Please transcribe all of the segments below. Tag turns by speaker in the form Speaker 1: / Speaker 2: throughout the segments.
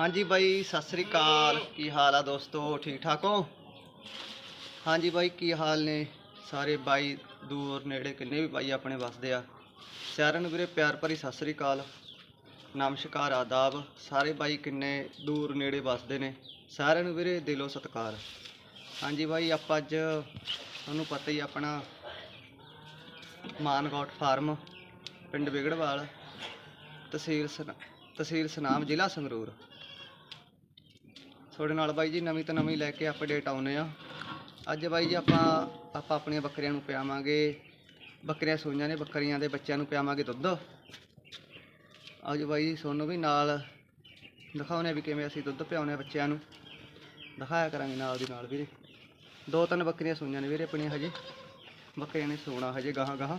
Speaker 1: ਹਾਂਜੀ ਬਾਈ, ਸਤਿ ਸ੍ਰੀ ਅਕਾਲ। ਕੀ ਹਾਲ ਆ ਦੋਸਤੋ? ਠੀਕ ਠਾਕ ਹੋ? ਹਾਂਜੀ ਬਾਈ, ਕੀ ਹਾਲ ਨੇ? ਸਾਰੇ ਬਾਈ ਦੂਰ ਨੇੜੇ ਕਿੰਨੇ ਵੀ ਬਾਈ ਆਪਣੇ ਵਸਦੇ ਆ। ਸਾਰਿਆਂ ਨੂੰ ਵੀਰੇ ਪਿਆਰ ਭਰੀ ਸਤਿ ਸ੍ਰੀ ਅਕਾਲ। ਨਮਸਕਾਰ, ਆਦਾਬ। ਸਾਰੇ ਬਾਈ ਕਿੰਨੇ ਦੂਰ ਨੇੜੇ ਵਸਦੇ ਨੇ। ਸਾਰਿਆਂ ਨੂੰ ਵੀਰੇ ਦਿਲੋਂ ਸਤਿਕਾਰ। ਹਾਂਜੀ ਬਾਈ, ਆਪਾਂ ਅੱਜ ਤੁਹਾਨੂੰ ਪਤਾ ਹੀ ਆਪਣਾ ਮਾਨਗੌਟ ਫਾਰਮ, ਪਿੰਡ ਵਿਗੜਵਾਲ, ਤਹਿਸੀਲ ਸਨ, ਤਹਿਸੀਲ ਸਨਾਮ, ਜ਼ਿਲ੍ਹਾ ਸੰਗਰੂਰ। ਤੁਹਾਡੇ ਨਾਲ ਬਾਈ ਜੀ ਨਵੀਂ ਤੋਂ ਨਵੀਂ ਲੈ ਕੇ ਅਪਡੇਟ ਆਉਨੇ ਆ ਅੱਜ ਬਾਈ ਜੀ ਆਪਾਂ ਆਪਾਂ ਆਪਣੀਆਂ ਬੱਕਰੀਆਂ ਨੂੰ ਪਿਆਵਾਂਗੇ। ਬੱਕਰੀਆਂ ਸੂਈਆਂ ਨੇ, ਬੱਕਰੀਆਂ ਦੇ ਬੱਚਿਆਂ ਨੂੰ ਪਿਆਵਾਂਗੇ ਦੁੱਧ। ਅੱਜ ਬਾਈ ਜੀ ਤੁਹਾਨੂੰ ਵੀ ਨਾਲ ਦਿਖਾਉਨੇ ਵੀ ਕਿਵੇਂ ਅਸੀਂ ਦੁੱਧ ਪਿਆਉਂਦੇ ਆ ਬੱਚਿਆਂ ਨੂੰ। ਦਿਖਾਇਆ ਕਰਾਂਗੇ ਨਾਲ ਦੀ ਨਾਲ ਵੀਰੇ। ਦੋ ਤਿੰਨ ਬੱਕਰੀਆਂ ਸੂਈਆਂ ਨੇ ਵੀਰੇ ਆਪਣੀਆਂ ਹਜੇ। ਬੱਕਰੀਆਂ ਨੇ ਸੋਣਾ ਹਜੇ ਗਾਹਾਂ ਗਾਹਾਂ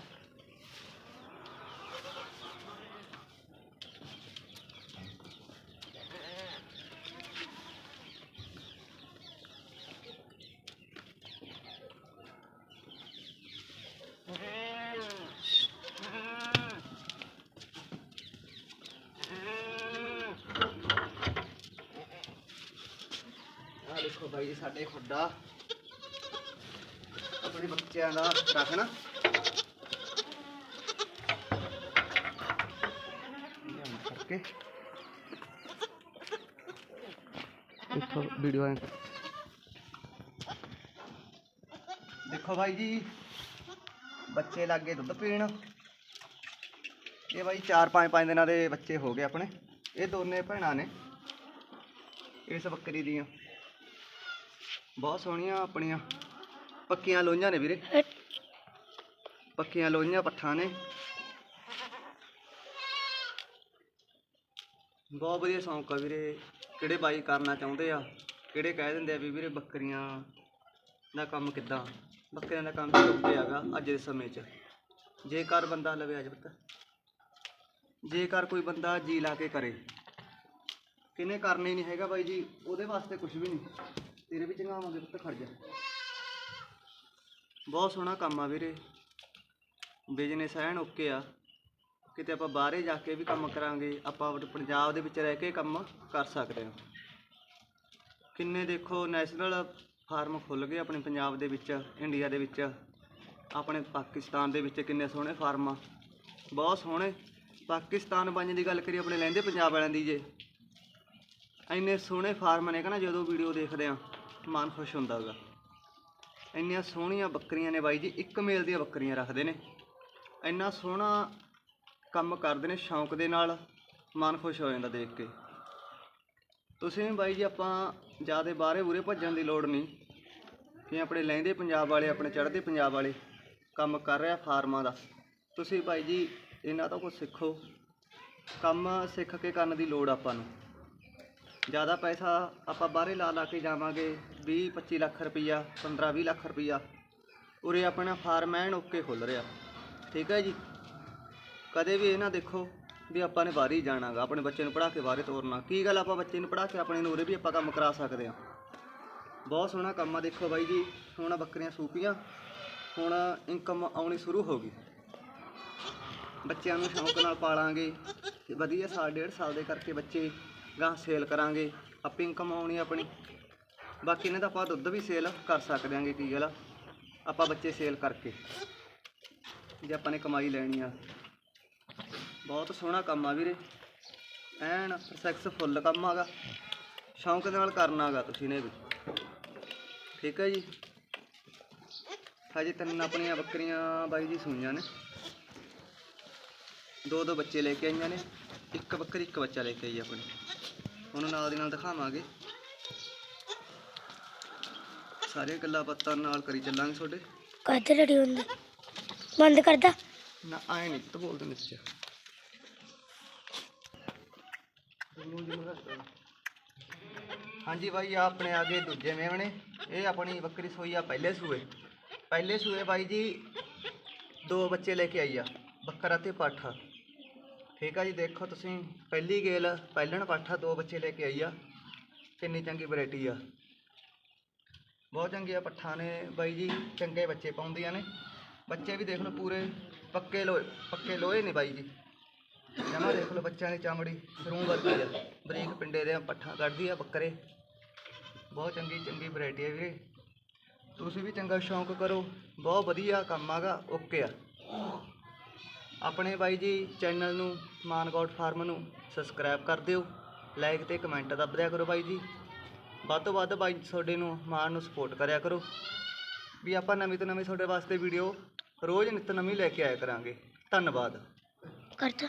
Speaker 1: ਦੇਖੋ ਬਾਈ ਜੀ ਸਾਡੇ ਖੁੱਡਾ। ਆਪਣੇ ਬੱਚਿਆਂ ਦਾ ਰੱਖਣਾ ਲਿਆਉਣ ਕਰਕੇ। ਦੇਖੋ ਵੀਡੀਓ ਐਂ। ਦੇਖੋ ਭਾਈ ਜੀ, ਬੱਚੇ ਲੱਗੇ ਦੁੱਧ ਪੀਣ। ਇਹ ਬਾਈ 4 5 ਦਿਨਾਂ ਦੇ ਬੱਚੇ ਹੋ ਗਏ ਆਪਣੇ। ਇਹ ਦੋਨੇ ਭੈਣਾਂ ਨੇ। ਇਸ ਬੱਕਰੀ ਦੀਆਂ। ਬਹੁਤ ਸੋਹਣੀਆਂ ਆਪਣੀਆਂ। ਪੱਕੀਆਂ ਲੋਈਆਂ ਨੇ ਵੀਰੇ। ਪੱਕੀਆਂ ਲੋਈਆਂ ਪੱਠਾਂ ਨੇ। ਬਹੁਤ ਵਧੀਆ ਸ਼ੌਂਕ ਆ ਵੀਰੇ। ਕਿਹੜੇ ਬਾਈ ਕਰਨਾ ਚਾਹੁੰਦੇ ਆ? ਕਿਹੜੇ ਕਹਿ ਦਿੰਦੇ ਆ ਵੀ ਵੀਰੇ ਬੱਕਰੀਆਂ ਦਾ ਕੰਮ ਕਿੱਦਾਂ? ਬੱਕਰੀਆਂ ਦਾ ਕੰਮ ਚੁੱਕੇ ਹੈਗਾ ਅੱਜ ਦੇ ਸਮੇਂ 'ਚ? ਜੇਕਰ ਬੰਦਾ ਲਵੇ ਅੱਜ ਪਤਾ। ਜੇਕਰ ਕੋਈ ਬੰਦਾ ਜੀ ਲਾ ਕੇ ਕਰੇ। ਕਿਨੇ ਕਰਨੇ ਹੀ ਨਹੀਂ ਹੈਗਾ ਬਾਈ ਜੀ, ਉਹਦੇ ਵਾਸਤੇ ਕੁਝ ਵੀ ਨਹੀਂ ਤੇਰੇ ਵੀ ਚੰਗਾਵਾਂਗੇ ਪੁੱਤ, ਖੜ ਜਾ। ਬਹੁਤ ਸੋਹਣਾ ਕੰਮ ਆ ਵੀਰੇ। ਬਿਜ਼ਨਸ ਐਨ ਓਕੇ ਆ। ਕਿਤੇ ਆਪਾਂ ਬਾਹਰੇ ਜਾ ਕੇ ਵੀ ਕੰਮ ਕਰਾਂਗੇ, ਆਪਾਂ ਪੰਜਾਬ ਦੇ ਵਿੱਚ ਰਹਿ ਕੇ ਕੰਮ ਕਰ ਸਕਦੇ ਹਾਂ। ਕਿੰਨੇ ਦੇਖੋ ਨੈਸ਼ਨਲ ਫਾਰਮ ਖੁੱਲ ਗਏ ਆਪਣੇ ਪੰਜਾਬ ਦੇ ਵਿੱਚ ਇੰਡੀਆ ਦੇ ਵਿੱਚ। ਆਪਣੇ ਪਾਕਿਸਤਾਨ ਦੇ ਵਿੱਚ ਕਿੰਨੇ ਸੋਹਣੇ ਫਾਰਮ ਆ। ਬਹੁਤ ਸੋਹਣੇ। ਪਾਕਿਸਤਾਨ ਬੰਜ ਦੀ ਗੱਲ ਕਰੀ ਆਪਣੇ ਲੈਂਦੇ ਪੰਜਾਬ ਵਾਲਿਆਂ ਦੀ ਜੇ। ਇੰਨੇ ਸੋਹਣੇ ਫਾਰਮ ਨੇ ਕਹਿੰਦਾ ਜਦੋਂ ਵੀਡੀਓ ਦੇਖਦੇ ਆ ਮਨ ਖੁਸ਼ ਹੁੰਦਾ ਗਾ ਇੰਨੀਆਂ ਸੋਹਣੀਆਂ ਬੱਕਰੀਆਂ ਨੇ ਬਾਈ ਜੀ, ਇੱਕ ਮੇਲ ਦੀਆਂ ਬੱਕਰੀਆਂ ਰੱਖਦੇ ਨੇ। ਇੰਨਾ ਸੋਹਣਾ ਕੰਮ ਕਰਦੇ ਨੇ ਸ਼ੌਂਕ ਦੇ ਨਾਲ, ਮਨ ਖੁਸ਼ ਹੋ ਜਾਂਦਾ ਦੇਖ ਕੇ। ਤੁਸੀਂ ਵੀ ਬਾਈ ਜੀ ਆਪਾਂ ਜਿਆਦੇ ਬਾਹਰੇ ਬੂਰੇ ਭੱਜਣ ਦੀ ਲੋੜ ਨਹੀਂ, ਕਿ ਆਪਣੇ ਲਹਿੰਦੇ ਪੰਜਾਬ ਵਾਲੇ, ਆਪਣੇ ਚੜ੍ਹਦੇ ਪੰਜਾਬ ਵਾਲੇ ਕੰਮ ਕਰ ਰਿਹਾ ਫਾਰਮਾਂ ਦਾ। ਤੁਸੀਂ ਭਾਈ ਜੀ, ਇਹਨਾਂ ਤੋਂ ਕੁਝ ਸਿੱਖੋ। ਕੰਮ ਸਿੱਖ ਕੇ ਕਰਨ ਦੀ ਲੋੜ ਆਪਾਂ ਨੂੰ। ਜ਼ਿਆਦਾ ਪੈਸਾ ਆਪਾਂ ਬਾਹਰੇ ਲਾ ਲਾ ਕੇ ਜਾਵਾਂਗੇ 20 25 ਲੱਖ ਰੁਪਈਆ 15 20 ਲੱਖ ਰੁਪਈਆ। ਉਰੇ ਆਪਣਾ ਫਾਰਮ ਐਨ ਓਕੇ ਖੁੱਲ ਰਿਹਾ। ਠੀਕ ਹੈ ਜੀ? ਕਦੇ ਵੀ ਇਹ ਨਾ ਦੇਖੋ ਵੀ ਆਪਾਂ ਨੇ ਬਾਹਰ ਹੀ ਜਾਣਾਗਾ, ਆਪਣੇ ਬੱਚੇ ਨੂੰ ਪੜ੍ਹਾ ਕੇ ਬਾਹਰੇ ਤੋਰਨਾ। ਕੀ ਗੱਲ ਆਪਾਂ ਬੱਚੇ ਨੂੰ ਪੜ੍ਹਾ ਕੇ ਆਪਣੇ ਨੂੰ ਉਰੇ ਵੀ ਆਪਾਂ ਕੰਮ ਕਰਾ ਸਕਦੇ ਹਾਂ? ਬਹੁਤ ਸੋਹਣਾ ਕੰਮ ਆ ਦੇਖੋ ਬਾਈ ਜੀ, ਹੁਣ ਬੱਕਰੀਆਂ ਸੂਪੀਆਂ, ਹੁਣ ਇਨਕਮ ਆਉਣੀ ਸ਼ੁਰੂ ਹੋ ਗਈ। ਬੱਚਿਆਂ ਨੂੰ ਸ਼ੌਂਕ ਨਾਲ ਪਾਲਾਂਗੇ, ਤੇ ਵਧੀਆ ਸਾਲ, ਡੇਢ ਸਾਲ ਦੇ ਕਰਕੇ ਬੱਚੇ ਗਾਂ ਸੇਲ ਕਰਾਂਗੇ, ਆਪੇ ਇਨਕਮ ਆਉਣੀ ਆਪਣੀ। ਬਾਕੀ ਨੇ ਤਾਂ ਆਪਾਂ ਦੁੱਧ ਵੀ ਸੇਲ ਕਰ ਸਕਦੇ ਆਂਗੇ, ਕੀ ਗੱਲ ਆਪਾਂ ਬੱਚੇ ਸੇਲ ਕਰਕੇ, ਜੇ ਆਪਾਂ ਨੇ ਕਮਾਈ ਲੈਣੀ ਆ। ਬਹੁਤ ਸੋਹਣਾ ਕੰਮ ਆ ਵੀਰੇ। ਐਨ ਸਕਸੈਸਫੁੱਲ ਕੰਮ ਆਗਾ ਸ਼ੌਂਕ ਦੇ ਨਾਲ ਕਰਨਾ ਹੈਗਾ ਤੁਸੀਂ ਨੇ ਵੀ। ਠੀਕ ਹੈ ਜੀ? ਹਜੇ ਤਿੰਨ ਆਪਣੀਆਂ ਬੱਕਰੀਆਂ ਬਾਈ ਜੀ ਸੂਈਆਂ ਨੇ। ਦੋ ਦੋ ਬੱਚੇ ਲੈ ਕੇ ਆਈਆਂ ਨੇ। ਇੱਕ ਬੱਕਰੀ, ਇੱਕ ਬੱਚਾ ਲੈ ਕੇ ਆਈ ਆਪਣੀ। ਉਹਨੂੰ ਨਾਲ ਦੀ ਨਾਲ ਦਿਖਾਵਾਂਗੇ। ਸਾਰੇ ਗੱਲਾਂ ਬਾਤਾਂ ਨਾਲ ਕਰੀ ਚੱਲਾਂਗੇ ਤੁਹਾਡੇ।
Speaker 2: ਕਦ ਰੈਡੀ ਹੁੰਦਾ? ਬੰਦ ਕਰਦਾ।
Speaker 1: ਨਾ ਆਏ ਨਹੀਂ ਤਾਂ ਬੋਲ ਦਿੰਦੇ ਤੁਸੀਂ ਹਾਂਜੀ ਬਾਈ ਆ ਆਪਣੇ ਆਗੇ ਦੂਜੇ ਮੇਵਣੇ। ਇਹ ਆਪਣੀ ਬੱਕਰੀ ਸੋਈ ਆ ਪਹਿਲੇ ਸੂਏ। ਪਹਿਲੇ ਸੂਏ ਬਾਈ ਜੀ ਦੋ ਬੱਚੇ ਲੈ ਕੇ ਆਈ ਆ ਬੱਕਰਾ ਤੇ ਪਾਠਾ। ਠੀਕ ਆ ਜੀ, ਦੇਖੋ ਤੁਸੀਂ, ਪਹਿਲੀ ਗੇਲ, ਪਹਿਲਣ ਪਾਠਾ ਦੋ ਬੱਚੇ ਲੈ ਕੇ ਆਈ ਆ। ਕਿੰਨੀ ਚੰਗੀ ਵੈਰਾਈਟੀ ਆ। ਬਹੁਤ ਚੰਗੀਆਂ ਪੱਠਾਂ ਨੇ ਬਾਈ ਜੀ, ਚੰਗੇ ਬੱਚੇ ਪਾਉਂਦੀਆਂ ਨੇ। ਬੱਚੇ ਵੀ ਦੇਖ ਲਓ ਪੂਰੇ ਪੱਕੇ ਲੋਹੇ ਪੱਕੇ ਲੋਹੇ ਨੇ ਬਾਈ ਜੀ। ਜਮਾ ਦੇਖ ਲਓ ਬੱਚਿਆਂ ਦੀ ਚਮੜੀ ਸਰੂੰ ਵਰਗੀ ਆ। ਬਰੀਕ ਪਿੰਡੇ ਦੇ ਪੱਠਾ ਕੱਢਦੀ ਆ ਬੱਕਰੇ। ਬਹੁਤ ਚੰਗੀ ਚੰਗੀ ਵੈਰਾਈਟੀ ਹੈ ਵੀਰੇ। ਤੁਸੀਂ ਵੀ ਚੰਗਾ ਸ਼ੌਂਕ ਕਰੋ। ਬਹੁਤ ਵਧੀਆ ਕੰਮ ਆਗਾ, ਓਕੇ ਆ। ਆਪਣੇ ਬਾਈ ਜੀ ਚੈਨਲ ਨੂੰ ਮਾਨ ਗੋਡ ਫਾਰਮ ਨੂੰ ਸਬਸਕ੍ਰਾਈਬ ਕਰ ਦਿਓ ਲਾਈਕ ਤੇ ਕਮੈਂਟ ਦੱਬ ਦਿਆ ਕਰੋ ਬਾਈ ਜੀ। ਵੱਧ ਤੋਂ ਵੱਧ ਬਾਈ ਤੁਹਾਡੇ ਨੂੰ, ਮਾਨ ਨੂੰ ਸਪੋਰਟ ਕਰਿਆ ਕਰੋ। ਵੀ ਆਪਾਂ ਨਵੀਂ ਤੋਂ ਨਵੀਂ ਤੁਹਾਡੇ ਵਾਸਤੇ ਵੀਡੀਓ ਰੋਜ਼ ਨਿੱਤ ਨਵੀਂ ਲੈ ਕੇ ਆਇਆ ਕਰਾਂਗੇ। ਧੰਨਵਾਦ।
Speaker 2: ਕਰਦਾ